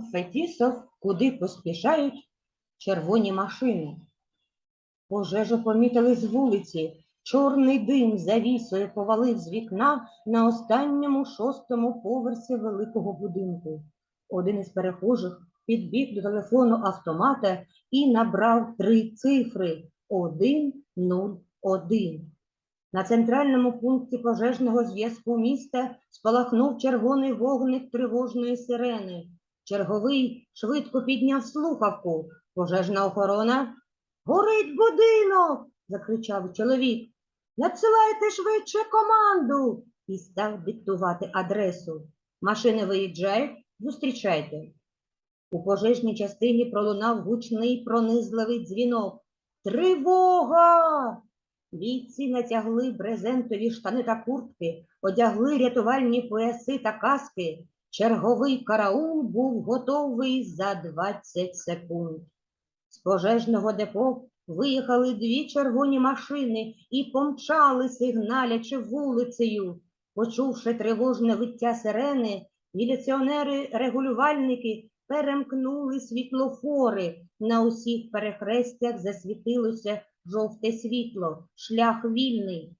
Фетісов, куди поспішають червоні машини. Пожежу помітили з вулиці. Чорний дим завісою повалив з вікна на останньому шостому поверсі великого будинку. Один із перехожих підбіг до телефону автомата і набрав три цифри 101. На центральному пункті пожежного зв'язку міста спалахнув червоний вогник тривожної сирени. Черговий швидко підняв слухавку. Пожежна охорона. Горить будинок. закричав чоловік. Надсилайте швидше команду і став диктувати адресу. Машини виїжджають, зустрічайте. У пожежній частині пролунав гучний пронизливий дзвінок. Тривога! Бійці натягли брезентові штани та куртки, одягли рятувальні пояси та каски. Черговий караул був готовий за 20 секунд. З пожежного депо виїхали дві червоні машини і помчали, сигналячи вулицею. Почувши тривожне виття сирени, міліціонери-регулювальники перемкнули світлофори. На усіх перехрестях засвітилося жовте світло, шлях вільний.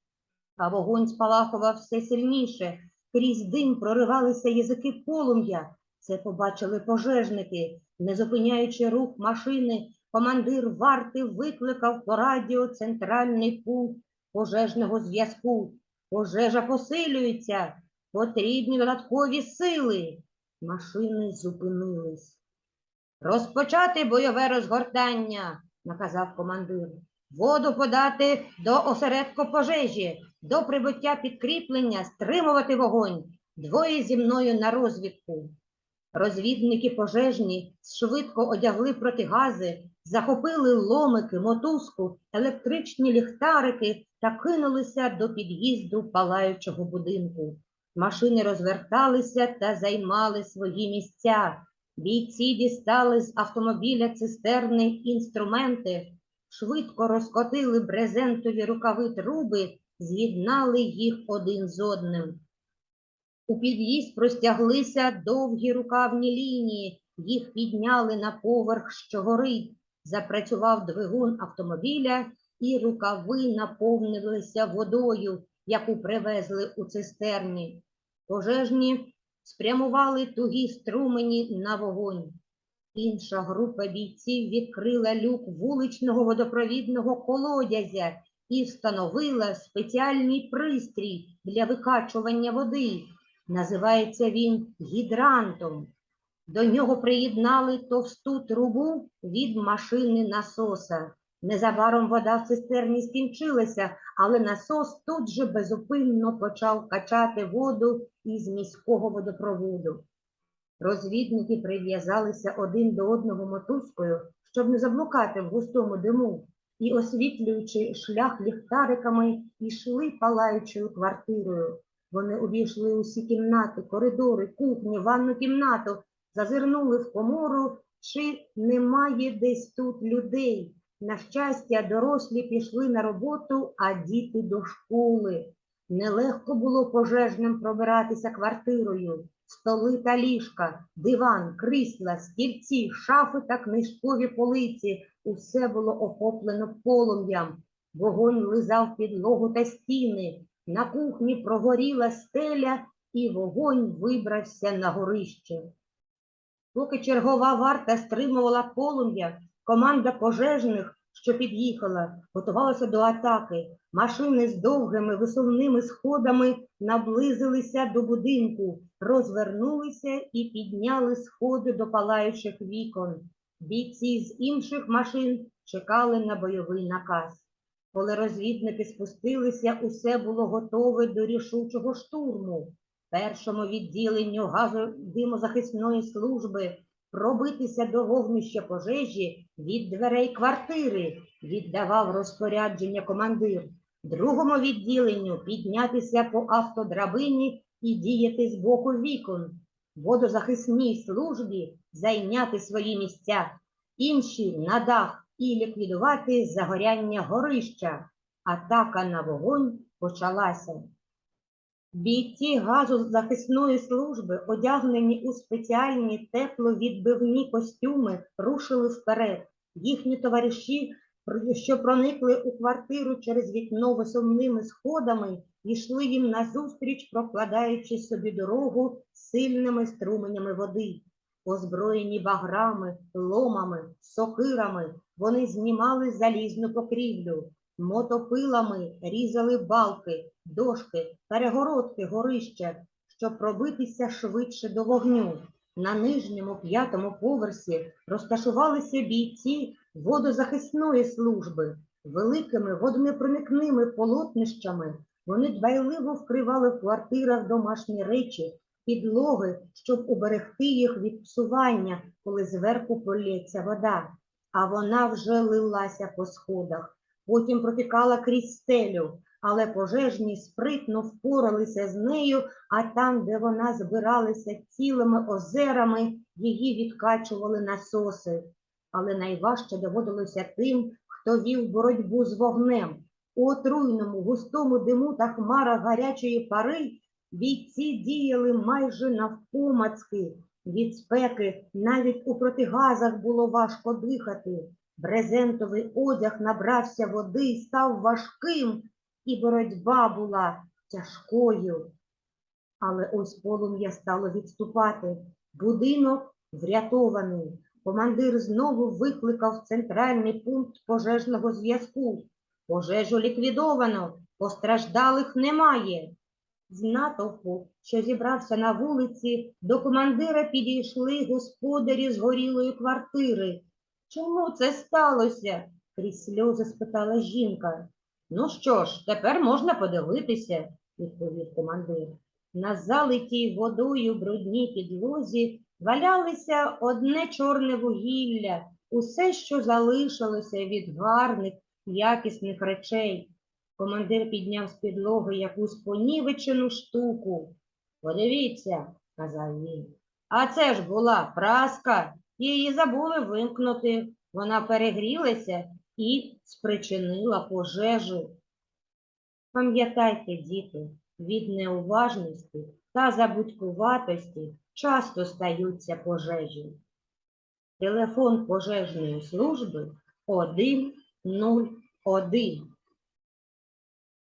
А вогонь спалахував все сильніше. Крізь дим проривалися язики полум'я. Це побачили пожежники. Не зупиняючи рух машини, командир варти викликав по радіо центральний пункт пожежного зв'язку. Пожежа посилюється, потрібні додаткові сили. Машини зупинились. Розпочати бойове розгортання, наказав командир. Воду подати до осередку пожежі, до прибуття підкріплення, стримувати вогонь. Двоє зі мною на розвідку. Розвідники пожежні швидко одягли протигази, захопили ломики, мотузку, електричні ліхтарики та кинулися до під'їзду палаючого будинку. Машини розверталися та займали свої місця. Бійці дістали з автомобіля цистерни інструменти, швидко розкотили брезентові рукави труби, з'єднали їх один з одним. У під'їзд простяглися довгі рукавні лінії, їх підняли на поверх, що горить. Запрацював двигун автомобіля, і рукави наповнилися водою, яку привезли у цистерні. Пожежні спрямували тугі струмені на вогонь. Інша група бійців відкрила люк вуличного водопровідного колодязя і встановила спеціальний пристрій для викачування води. Називається він гідрантом. До нього приєднали товсту трубу від машини насоса. Незабаром вода в цистерні скінчилася, але насос тут же безупинно почав качати воду із міського водопроводу. Розвідники прив'язалися один до одного мотузкою, щоб не заблукати в густому диму, і, освітлюючи шлях ліхтариками, йшли палаючою квартирою. Вони обійшли усі кімнати, коридори, кухню, ванну кімнату, зазирнули в комору, чи немає десь тут людей. На щастя, дорослі пішли на роботу, а діти до школи. Нелегко було пожежним пробиратися квартирою. Столи та ліжка, диван, крісла, стільці, шафи та книжкові полиці усе було охоплено полум'ям. Вогонь лизав підлогу та стіни. На кухні прогоріла стеля, і вогонь вибрався на горище. Поки чергова варта стримувала полум'я, команда пожежних, що під'їхала, готувалася до атаки. Машини з довгими висувними сходами наблизилися до будинку, розвернулися і підняли сходи до палаючих вікон. Бійці з інших машин чекали на бойовий наказ. Коли розвідники спустилися, усе було готове до рішучого штурму. Першому відділенню газодимозахисної служби пробитися до вогнища пожежі від дверей квартири, віддавав розпорядження командир. Другому відділенню піднятися по автодрабині і діяти з боку вікон. Водозахисній службі зайняти свої місця, інші на дах і ліквідувати загоряння горища. Атака на вогонь почалася. Бійці газозахисної служби, одягнені у спеціальні тепловідбивні костюми, рушили вперед. Їхні товариші, що проникли у квартиру через вікно висувними сходами, йшли їм назустріч, прокладаючи собі дорогу сильними струменями води. Озброєні баграми, ломами, сокирами, вони знімали залізну покрівлю, мотопилами різали балки, дошки, перегородки горища, щоб пробитися швидше до вогню. На нижньому п'ятому поверсі розташувалися бійці водозахисної служби. Великими водонепроникними полотнищами вони дбайливо вкривали в квартирах домашні речі, підлоги, щоб уберегти їх від псування, коли зверху полється вода. А вона вже лилася по сходах, потім протікала крізь стелю, але пожежні спритно впоралися з нею, а там, де вона збиралася цілими озерами, її відкачували насоси. Але найважче доводилося тим, хто вів боротьбу з вогнем. У отруйному густому диму та хмарах гарячої пари бійці діяли майже навпомацки. Від спеки навіть у протигазах було важко дихати. Брезентовий одяг набрався води і став важким, і боротьба була тяжкою. Але ось полум'я стало відступати. Будинок врятований. Командир знову викликав центральний пункт пожежного зв'язку. Пожежу ліквідовано, постраждалих немає. З натовпу, що зібрався на вулиці, до командира підійшли господарі згорілої квартири. Чому це сталося? крізь сльози спитала жінка. Ну що ж, тепер можна подивитися, відповів командир. На залитій водою брудній підлозі валялися одне чорне вугілля, усе, що залишилося від гарних, якісних речей. Командир підняв з підлоги якусь понівечену штуку. Подивіться, сказав він. А це ж була праска, її забули вимкнути. Вона перегрілася і спричинила пожежу. Пам'ятайте, діти, від неуважності та забудькуватості часто стаються пожежі. Телефон пожежної служби 101.